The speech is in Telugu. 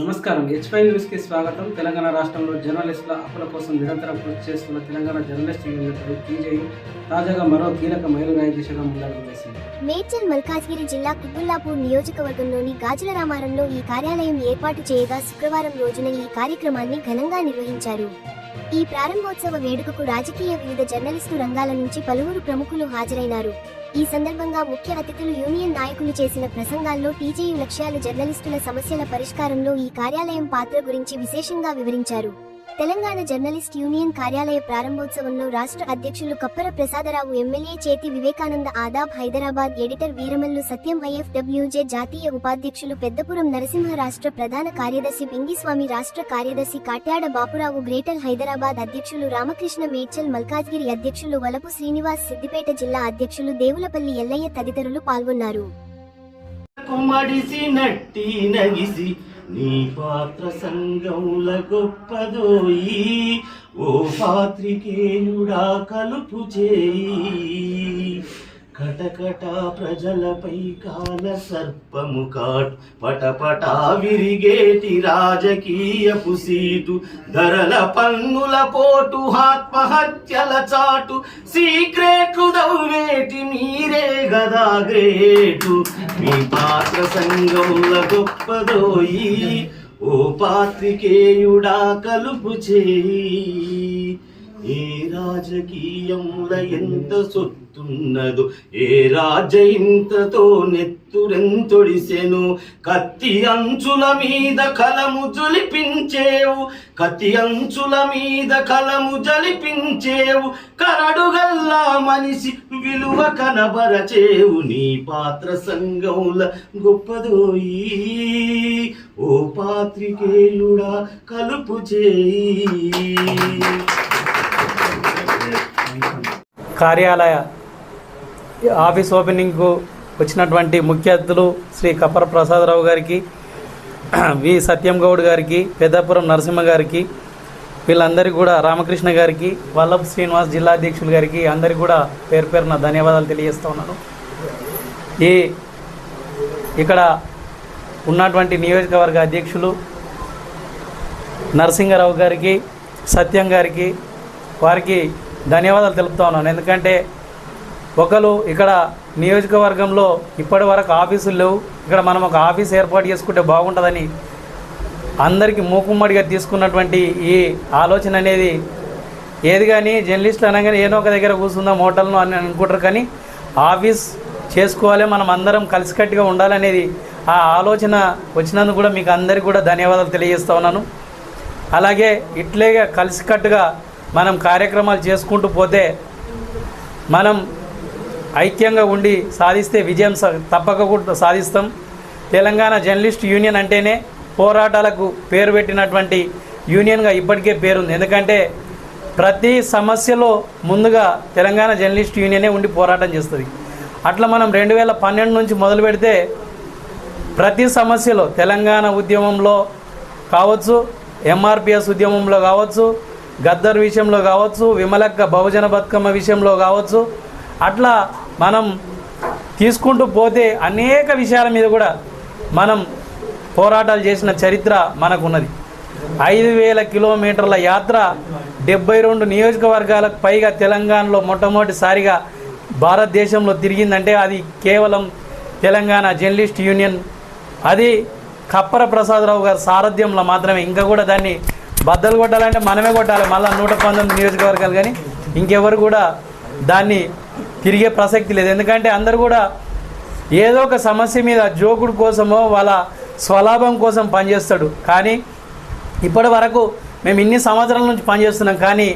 నమస్కారం. హెచ్పై న్యూస్కి స్వాగతం. తెలంగాణ రాష్ట్రంలో జర్నలిస్టుల హక్కుల కోసం నిరంతరం కృషి చేస్తున్న తెలంగాణ జర్నలిస్ట్ యూనియన్ టీజేయు తాజాగా మరో కీలక మైలురాయి దిశగా ముందడుగు వేసింది. మేడ్చల్ మల్కాజ్గిరి జిల్లా కుతుల్లాపూర్ నియోజకవర్గంలోని గాజుల రామారంలో ఈ కార్యాలయం ఏర్పాటు చేయగా శుక్రవారం రోజున ఈ కార్యక్రమాన్ని ఘనంగా నిర్వహించారు. ఈ ప్రారంభోత్సవ వేడుకకు రాజకీయ వివిధ జర్నలిస్టు రంగాల నుంచి పలువురు ప్రముఖులు హాజరైనారు. ఈ సందర్భంగా ముఖ్య అతిథులు యూనియన్ నాయకులు చేసిన ప్రసంగాల్లో టీజేయు లక్ష్యాలు జర్నలిస్టుల సమస్యల పరిష్కారంలో ఈ కార్యాలయం పాత్ర గురించి విశేషంగా వివరించారు. తెలంగాణ జర్నలిస్ట్ యూనియన్ కార్యాలయ ప్రారంభోత్సవంలో రాష్ట్ర అధ్యక్షులు కప్పర ప్రసాదరావు ఎమ్మెల్యే చేతి వివేకానంద ఆదాబ్ హైదరాబాద్ ఎడిటర్ వీరమల్లు సత్యం ఐఎఫ్డబ్ల్యూజే జాతీయ ఉపాధ్యక్షులు పెద్దపురం నరసింహ రాష్ట్ర ప్రధాన కార్యదర్శి పింగిస్వామి రాష్ట్ర కార్యదర్శి కాట్యాడ బాపురావు గ్రేటర్ హైదరాబాద్ అధ్యక్షులు రామకృష్ణ మేడ్చల్ మల్కాజ్గిరి అధ్యక్షులు వలపు శ్రీనివాస్ సిద్దిపేట జిల్లా అధ్యక్షులు దేవులపల్లి ఎల్లయ్య తదితరులు పాల్గొన్నారు. నీ పాత్ర సంగముల గొప్పదోయి ఓ పాత్రికేయుడా కలుపు చేయి. కటకట ప్రజలపై కాల సర్పము కాట్. పటపటా విరిగేటి రాజకీయపు సీటు. ధరల పన్నుల పోటు ఆత్మహత్యల చాటు. సీక్రెట్లు దవ్వేటి మీరే గదా గ్రేటు మీ పాత్ర సంఘంల గొప్పదోయి ఓ పాత్రికేయుడా కలుపు చేయి. ఏ రాజకీయముల ఎంత సొత్తున్నదో ఏ రాజ ఇంతతో నెత్తురెంతొడిసెను కత్తి అంచుల మీద కలము జొలిపించేవు కత్తి అంచుల మీద కలము జలిపించేవు కరడుగల్లా మనిషి విలువ కనబరచేవు నీ పాత్ర సంగముల గొప్పదోయి ఓ పాత్రికేయుడా కలుపు చేయి. కార్యాలయ ఆఫీస్ ఓపెనింగ్కు వచ్చినటువంటి ముఖ్య అతిథులు శ్రీ కపర ప్రసాదరావు గారికి వి సత్యం గౌడ్ గారికి పెద్దపురం నరసింహ గారికి వీళ్ళందరికీ కూడా రామకృష్ణ గారికి వల్లభ శ్రీనివాస్ జిల్లా అధ్యక్షులు గారికి అందరికీ కూడా పేరు పేరున ధన్యవాదాలు తెలియజేస్తూ ఉన్నాను. ఈ ఇక్కడ ఉన్నటువంటి నియోజకవర్గ అధ్యక్షులు నరసింహారావు గారికి సత్యం గారికి వారికి ధన్యవాదాలు తెలుపుతా ఉన్నాను. ఎందుకంటే ఒకరు ఇక్కడ నియోజకవర్గంలో ఇప్పటి వరకు ఆఫీసులు లేవు. ఇక్కడ మనం ఒక ఆఫీస్ ఏర్పాటు చేసుకుంటే బాగుంటుందని అందరికీ మూకుమ్మడిగా తీసుకున్నటువంటి ఈ ఆలోచన అనేది ఏది కానీ జర్నలిస్టులు అనగానే ఏదో ఒక దగ్గర కూర్చుందాం హోటల్ను అని అనుకుంటారు. కానీ ఆఫీస్ చేసుకోవాలి మనం అందరం కలిసికట్టుగా ఉండాలనేది ఆ ఆలోచన వచ్చినందుకు కూడా మీకు అందరికీ కూడా ధన్యవాదాలు తెలియజేస్తా ఉన్నాను. అలాగే ఇట్లే కలిసికట్టుగా మనం కార్యక్రమాలు చేసుకుంటూ పోతే మనం ఐక్యంగా ఉండి సాధిస్తే విజయం తప్పక కూడా సాధిస్తాం. తెలంగాణ జర్నలిస్ట్ యూనియన్ అంటేనే పోరాటాలకు పేరు పెట్టినటువంటి యూనియన్గా ఇప్పటికే పేరుంది. ఎందుకంటే ప్రతి సమస్యలో ముందుగా తెలంగాణ జర్నలిస్ట్ యూనియనే ఉండి పోరాటం చేస్తుంది. అట్లా మనం రెండు వేల పన్నెండు నుంచి మొదలు పెడితే ప్రతి సమస్యలో తెలంగాణ ఉద్యమంలో కావచ్చు ఎంఆర్పిఎస్ ఉద్యమంలో కావచ్చు గద్దర్ విషయంలో కావచ్చు విమలక్క బహుజన బతుకమ్మ విషయంలో కావచ్చు అట్లా మనం తీసుకుంటూ పోతే అనేక విషయాల మీద కూడా మనం పోరాటాలు చేసిన చరిత్ర మనకున్నది. ఐదు వేల కిలోమీటర్ల యాత్ర డెబ్బై రెండు నియోజకవర్గాలకు పైగా తెలంగాణలో మొట్టమొదటిసారిగా భారతదేశంలో తిరిగిందంటే అది కేవలం తెలంగాణ జర్నలిస్ట్ యూనియన్. అది కప్పర ప్రసాదరావు గారి సారథ్యంలో మాత్రమే. ఇంకా కూడా దాన్ని బద్దలు కొట్టాలంటే మనమే కొట్టాలి. మళ్ళీ నూట పంతొమ్మిది నియోజకవర్గాలు కానీ ఇంకెవరు కూడా దాన్ని తిరిగే ప్రసక్తి లేదు. ఎందుకంటే అందరు కూడా ఏదో ఒక సమస్య మీద జోకుడు కోసమో వాళ్ళ స్వలాభం కోసం పనిచేస్తాడు. కానీ ఇప్పటి వరకు మేము ఇన్ని సంవత్సరాల నుంచి పనిచేస్తున్నాం. కానీ